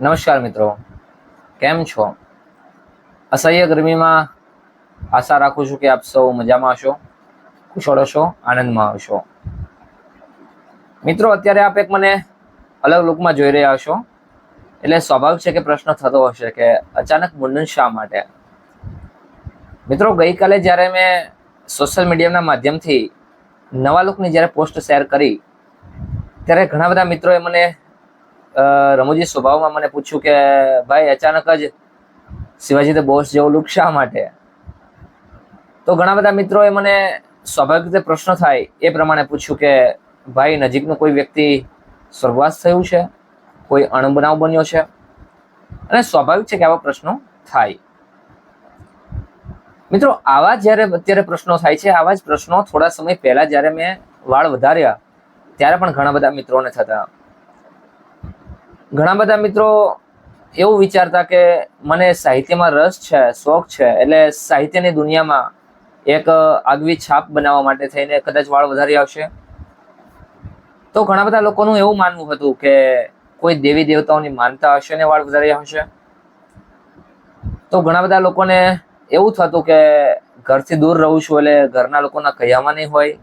નમસ્કાર મિત્રો, કેમ છો? અસહ્ય ગરમીમાં આશા રાખું છું કે આપ સૌ મજામાં હશો, કુશળ હશો, આનંદમાં હશો. મિત્રો, અત્યારે આપ એક મને અલગ લુકમાં જોઈ રહ્યા હશો. એટલે સ્વાભાવિક છે કે પ્રશ્ન થતો હશે કે અચાનક મુંડન શા માટે? મિત્રો, ગઈકાલે જ્યારે મેં સોશિયલ મીડિયાના માધ્યમથી નવા લુકની જ્યારે પોસ્ટ શેર કરી, ત્યારે ઘણા બધા મિત્રોએ મને રમૂજી સ્વભાવમાં મને પૂછ્યું કે, ભાઈ, અચાનક જ શિવાજી ધ બોસ જેવો લુક શા માટે? તો ઘણા બધા મિત્રોએ મને સ્વાભાવિક રીતે પ્રશ્ન થાય એ પ્રમાણે પૂછ્યું કે, ભાઈ, નજીકનું કોઈ વ્યક્તિ સ્વર્ગવાસ થયું છે? કોઈ અણબનાવ બન્યો છે? અને સ્વાભાવિક છે કે આવા પ્રશ્નો થાય. મિત્રો, આવા જ્યારે અત્યારે પ્રશ્નો થાય છે, આવા જ પ્રશ્નો થોડા સમય પહેલા જ્યારે મેં વાળ વધાર્યા, ત્યારે પણ ઘણા બધા મિત્રોને થતા. ઘણા બધા મિત્રો એવું વિચારતા કે મને સાહિત્યમાં રસ છે, શોખ છે, એટલે સાહિત્યની દુનિયામાં એક આગવી છાપ બનાવવા માટે થઈને કદાચ વાળ વધારી આવશે. તો ઘણા બધા લોકોનું એવું માનવું હતું કે કોઈ દેવી દેવતાઓની માનતા હશે ને વાળ વધારી આવશે. તો ઘણા બધા લોકોને એવું થતું કે ઘરથી દૂર રહું છું એટલે ઘરના લોકોના કહ્યામાં નહીં હોય.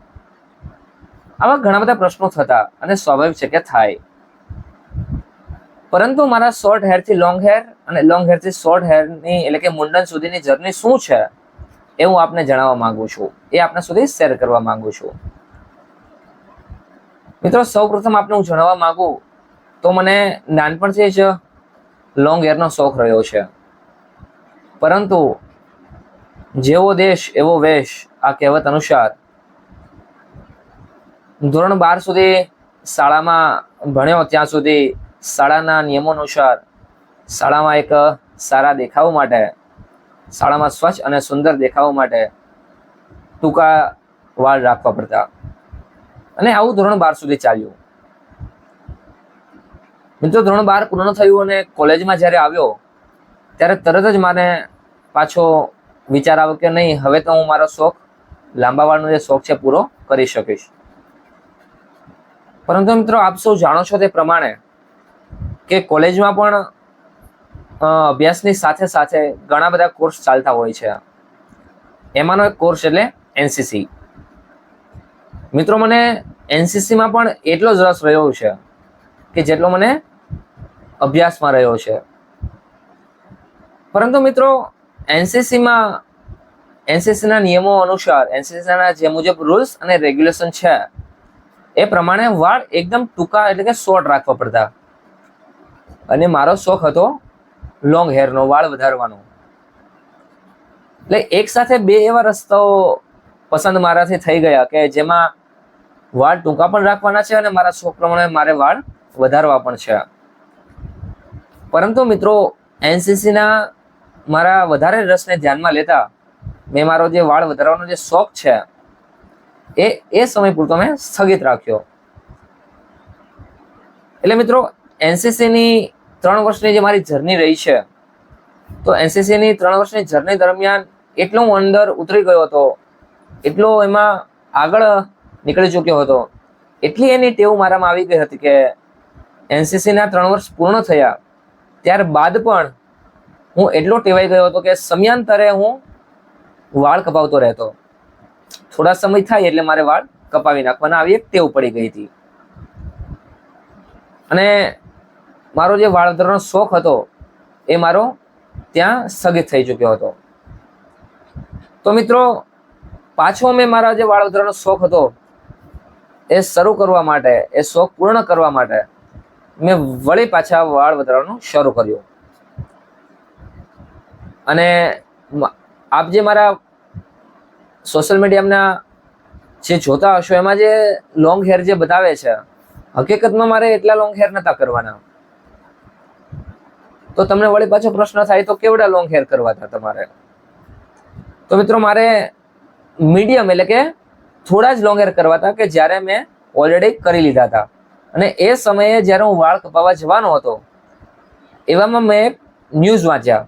આવા ઘણા બધા પ્રશ્નો થતા અને સ્વાભાવિક છે કે થાય. પરંતુ મારા શોર્ટ હેરથી લોંગ હેર અને લોંગ હેરથી શોર્ટ હેરની એટલે કે મુંડન સુધીની જર્ની શું છે, એ હું આપને જણાવવા માંગુ છું. એ આપના સુધી શેર કરવા માંગુ છું. મિત્રો, સૌપ્રથમ આપને હું જણાવવા માંગુ, તો મને નાનપણથી જ લોંગ હેરનો શોખ રહ્યો છે. પરંતુ જેવો દેશ, એવો વેશ, આ કહેવત અનુસાર, ધોરણ બાર સુધી શાળામાં ભણ્યો, ત્યાં સુધી શાળાના નિયમો અનુસાર શાળામાં એક સારા દેખાવ માટે, શાળામાં સ્વચ્છ અને સુંદર દેખાવ માટે ટૂંકા વાળ રાખવા પડતા. અને આવું ધોરણ બાર સુધી ચાલ્યું. મિત્રો, ધોરણ બાર પૂર્ણ થયું અને કોલેજમાં જ્યારે આવ્યો, ત્યારે તરત જ મને પાછો વિચાર આવ્યો કે નહીં, હવે તો હું મારો શોખ, લાંબા વાળનો જે શોખ છે, પૂરો કરી શકીશ. પરંતુ મિત્રો, આપ સૌ જાણો છો તે પ્રમાણે કે કોલેજમાં પણ અભ્યાસની સાથે સાથે ઘણા બધા કોર્સ ચાલતા હોય છે. એમાંનો એક કોર્સ એટલે એનસીસી મિત્રો, મને એનસીસીમાં પણ એટલો જ રસ રહ્યો છે કે જેટલો મને અભ્યાસમાં રહ્યો છે. પરંતુ મિત્રો એનસીસીમાં એનસીસીના નિયમો અનુસાર એનસીસીના જે મુજબ રૂલ્સ અને રેગ્યુલેશન છે, એ પ્રમાણે વાળ એકદમ ટૂંકા એટલે કે શોર્ટ રાખવા પડતા. અને મારો શોખ હતો લોંગ હેરનો વાળ વધારવાનો. એટલે એક સાથે બે એવા રસ્તાઓ પસંદ મારાથી થઈ ગયા કે જેમાં વાળ ટૂંકા પણ રાખવાના છે અને મારા શોખ પ્રમાણે મારે વાળ વધારવા પણ છે. પરંતુ મિત્રો એનસીસીના મારા વધારે રસને ધ્યાનમાં લેતા મેં મારો જે વાળ વધારવાનો જે શોખ છે, એ એ સમય પૂરતો મેં સ્થગિત રાખ્યો. એટલે મિત્રો એનસીસીની ત્રણ વર્ષની જે મારી જર્ની રહી છે, તો એનસીસીની ત્રણ વર્ષની જર્ની દરમિયાન એટલો હું અંદર ઉતરી ગયો હતો, એટલો એમાં આગળ નીકળી ચૂક્યો હતો, એટલી એની ટેવ મારામાં આવી ગઈ હતી કે એનસીસીના ત્રણ વર્ષ પૂર્ણ થયા, ત્યારબાદ પણ હું એટલો ટેવાઈ ગયો હતો કે સમયાંતરે હું વાળ કપાવતો રહેતો. થોડા સમય થાય એટલે મારે વાળ કપાવી નાખવાના આવી એક ટેવ પડી ગઈ હતી. અને મારો જે વાળતરનો શોખ હતો, એ મારો ત્યાં સ્થગિત થઈ ચૂક્યો હતો. તો મિત્રો, પાછો મેં મારા જે વાળતરનો શોખ હતો, એ શરૂ કરવા માટે, એ શોખ પૂર્ણ કરવા માટે મેં વળી પાછા વાળ વધારવાનું શરૂ કર્યું. અને આપ જે મારા સોશિયલ મીડિયાના જે જોતા હશો, એમાં જે લોંગ હેર જે બતાવે છે, હકીકતમાં મારે એટલા લોંગ હેર નહોતા કરવાના. તો તમને વળી પાછો પ્રશ્ન થાય તો કેવડા લોંગ હેર કરવા હતા તમારે? તો મિત્રો મારે મીડિયમ એટલે કે થોડા જ લોંગ હેર કરવા હતા કે જ્યારે મેં ઓલરેડી કરી લીધા હતા. અને એ સમયે જ્યારે હું વાળ કપાવવા જવાનો હતો, એવામાં મેં ન્યૂઝ વાંચ્યા.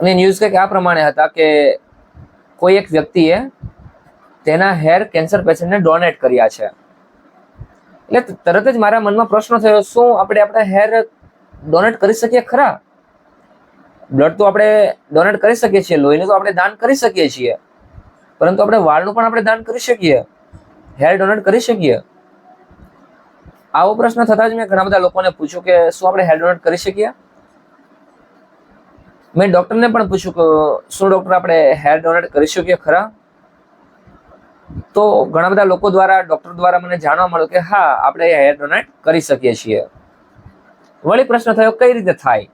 અને ન્યૂઝ કંઈક આ પ્રમાણે હતા કે કોઈ એક વ્યક્તિએ તેના હેર કેન્સર પેશન્ટને ડોનેટ કર્યા છે. એટલે તરત જ મારા મનમાં પ્રશ્ન થયો, શું આપણે આપણા હેર ડોનેટ કરી શકીએ ખરા? બ્લડ તો આપણે ડોનેટ કરી શકીએ છીએ, લોહીનું તો આપણે દાન કરી શકીએ છીએ. પરંતુ આપણે વાળનું પણ આપણે દાન કરી શકીએ. હેર ડોનેટ કરી શકીએ. આવો પ્રશ્ન થતા જ મેં ઘણા બધા લોકોને પૂછ્યું કે શું આપણે હેર ડોનેટ કરી શકીએ? મેં ડૉક્ટરને પણ પૂછ્યું કે શું ડોક્ટર આપણે હેર ડોનેટ કરી શકીએ ખરા? તો ઘણા બધા લોકો દ્વારા ડૉક્ટર દ્વારા મને જાણવા મળ્યું કે હા, આપણે હેર ડોનેટ કરી શકીએ છીએ. વળી પ્રશ્ન થયો, કઈ રીતે થાય?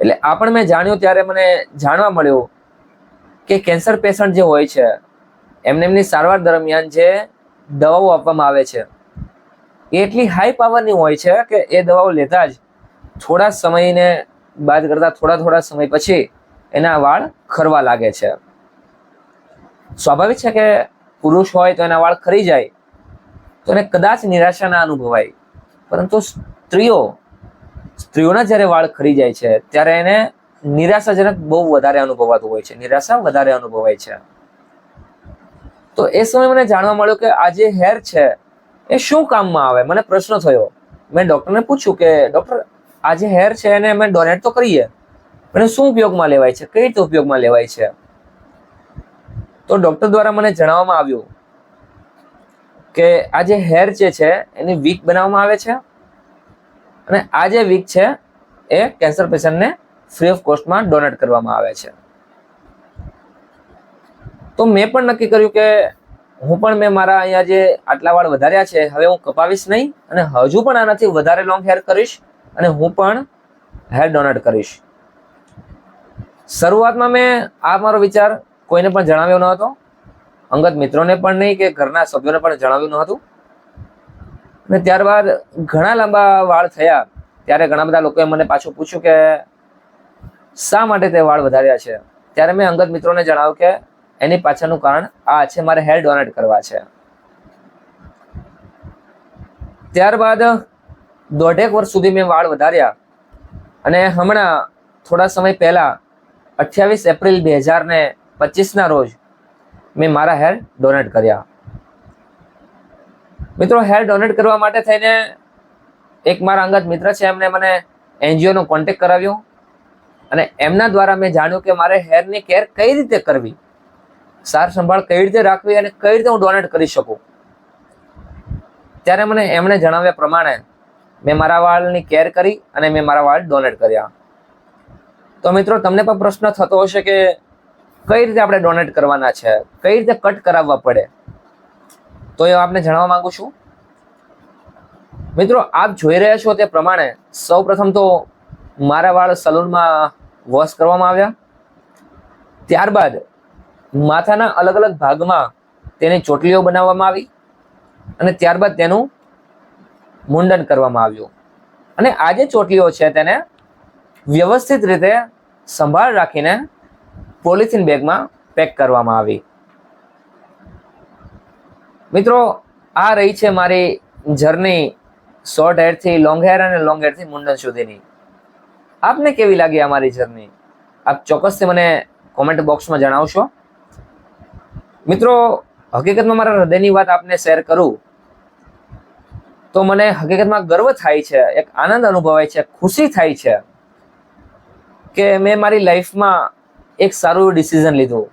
એટલે આ પણ મેં જાણ્યું ત્યારે મને જાણવા મળ્યું કે કેન્સર પેશન્ટ જે હોય છે, એમને એમની સારવાર દરમિયાન જે દવાઓ આપવામાં આવે છે, એ એટલી હાઈ પાવરની હોય છે કે એ દવાઓ લેતા જ થોડા સમયને બાદ કરતા થોડા થોડા સમય પછી એના વાળ ખરવા લાગે છે. સ્વાભાવિક છે કે પુરુષ હોય તો એના વાળ ખરી જાય, તો એને કદાચ નિરાશા ના અનુભવાય. પરંતુ સ્ત્રીઓ, સ્ત્રીઓના જ્યારે વાળ ખરી જાય છે, ત્યારે એને નિરાશાજનક બહુ વધારે અનુભવાતું હોય છે. નિરાશા વધારે અનુભવાય છે. તો એ સમયે મને જાણવા મળ્યું કે આ જે હેર છે, એ શું કામમાં આવે? મને પ્રશ્ન થયો. મેં ડૉક્ટરને પૂછ્યું કે, ડૉક્ટર, આ જે હેર છે એને અમે ડોનેટ તો કરીએ, પણ શું ઉપયોગમાં લેવાય છે? કઈ રીતે ઉપયોગમાં લેવાય છે? તો ડૉક્ટર દ્વારા મને જણાવવામાં આવ્યું કે આ જે હેર જે છે, એની વીક બનાવવામાં આવે છે. અને આ જે વીક છે, એ કેન્સર પેશન્ટને ફ્રી ઓફ કોસ્ટમાં ડોનેટ કરવામાં આવે છે. તો મેં પણ નક્કી કર્યું કે હું પણ મેં મારા અહીંયા જે આટલા વાળ વધાર્યા છે, હવે હું કપાવીશ નહીં અને હજુ પણ આનાથી વધારે લોંગ હેર કરીશ અને હું પણ હેર ડોનેટ કરીશ. શરૂઆતમાં મેં આ મારો વિચાર કોઈને પણ જણાવ્યો ન હતો. અંગત મિત્રોને પણ નહીં કે ઘરના સભ્યોને પણ જણાવ્યું ન હતું. અને ત્યારબાદ ઘણા લાંબા વાળ થયા, ત્યારે ઘણા બધા લોકોએ મને પાછું પૂછ્યું કે શા માટે તે વાળ વધાર્યા છે? ત્યારે મેં અંગત મિત્રોને જણાવ્યું કે એની પાછળનું કારણ આ છે, મારે હેર ડોનેટ કરવા છે. ત્યારબાદ દોઢેક વર્ષ સુધી મેં વાળ વધાર્યા અને હમણાં થોડા સમય પહેલાં અઠ્યાવીસ એપ્રિલ બે હજાર ને પચીસના રોજ મેં મારા હેર ડોનેટ કર્યા. મિત્રો હેર ડોનેટ કરવા માટે થઈને એક મારા અંગત મિત્ર છે, એમણે મને એનજીઓનો કોન્ટેક કરાવ્યો અને એમના દ્વારા મેં જાણ્યું કે મારે હેરની કેર કઈ રીતે કરવી, સાર સંભાળ કઈ રીતે રાખવી અને કઈ રીતે હું ડોનેટ કરી શકું. ત્યારે મને એમણે જણાવ્યા પ્રમાણે મેં મારા વાળની કેર કરી અને મેં મારા વાળ ડોનેટ કર્યા. તો મિત્રો, તમને પણ પ્રશ્ન થતો હશે કે કઈ રીતે આપણે ડોનેટ કરવાના છે? કઈ રીતે કટ કરાવવા પડે? તો એ આપને જણાવવા માંગુ છું. મિત્રો, આપ જોઈ રહ્યા છો તે પ્રમાણે સૌ પ્રથમ તો મારા વાળ સલૂનમાં વોશ કરવામાં આવ્યા. ત્યારબાદ માથાના અલગ અલગ ભાગમાં તેની ચોટલીઓ બનાવવામાં આવી અને ત્યારબાદ તેનું મુંડન કરવામાં આવ્યું. અને આ જે ચોટલીઓ છે તેને વ્યવસ્થિત રીતે સંભાળ રાખીને પોલિથીન બેગમાં પેક કરવામાં આવી. મિત્રો, આ રહી છે મારી જર્ની શોર્ટ હેરથી લોંગ હેર અને લોંગ હેરથી મુંડન સુધીની. આપને કેવી લાગી અમારી જર્ની? આપ ચોક્કસથી મને કોમેન્ટ બોક્સમાં જણાવશો. મિત્રો, હકીકતમાં મારા હૃદયની વાત આપને શેર કરું, તો મને હકીકતમાં ગર્વ થાય છે, એક આનંદ અનુભવાય છે, ખુશી થાય છે, કે મેં મારી લાઈફમાં એક સારું ડિસિઝન લીધું.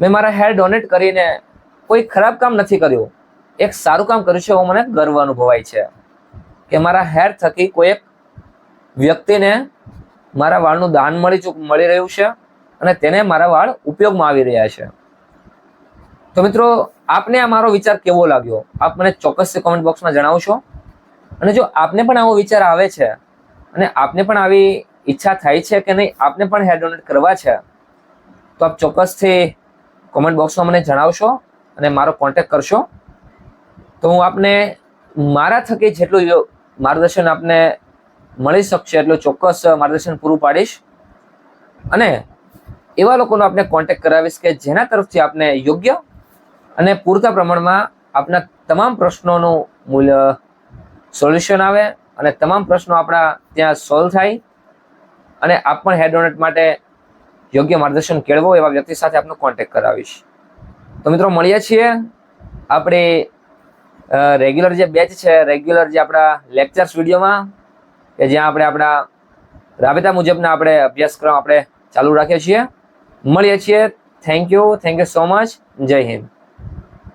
મેં મારા હેર ડોનેટ કરીને કોઈ ખરાબ કામ નથી કર્યું. એક સારું કામ કર્યું છે એવો મને ગર્વ અનુભવાય છે. કે મારા હેર થકી કોઈ એક વ્યક્તિને મારા વાળનું દાન મળી મળી રહ્યું છે અને તેને મારા વાળ ઉપયોગમાં આવી રહ્યા છે. તો મિત્રો, આપને આ મારો વિચાર કેવો લાગ્યો? આપ મને ચોક્કસ કોમેન્ટ બોક્સમાં જણાવશો. અને જો આપને પણ આવો વિચાર આવે છે અને આપને પણ આવી ઈચ્છા થાય છે કે નહીં, આપને પણ હેર ડોનેટ કરવા છે. તો આપ ચોક્કસથી કોમેન્ટ બોક્સમાં મને જણાવશો અને મારો કોન્ટેક કરશો. તો હું આપને મારા થકી જેટલું માર્ગદર્શન આપને મળી શકશે એટલું ચોક્કસ માર્ગદર્શન પૂરું પાડીશ. અને એવા લોકોનો આપણે કોન્ટેક કરાવીશ કે જેના તરફથી આપને યોગ્ય અને પૂરતા પ્રમાણમાં આપના તમામ પ્રશ્નોનું મૂલ્ય સોલ્યુશન આવે અને તમામ પ્રશ્નો આપણા ત્યાં સોલ્વ થાય. અને આપ પણ હેડ ડોનેટ માટે યોગ્ય માર્ગદર્શન કેળવો એવા વ્યક્તિ સાથે આપનો કોન્ટેક કરાવીશ. તો મિત્રો, મળીએ છીએ આપણે રેગ્યુલર જે બેચ છે રેગ્યુલર જે આપણા લેક્ચર્સ વિડીયોમાં કે જ્યાં આપણે આપણા રાબેતા મુજબના આપણે અભ્યાસક્રમ આપણે ચાલુ રાખીએ છીએ. મળીએ છીએ. Thank you thank you so much જય હિન્દ.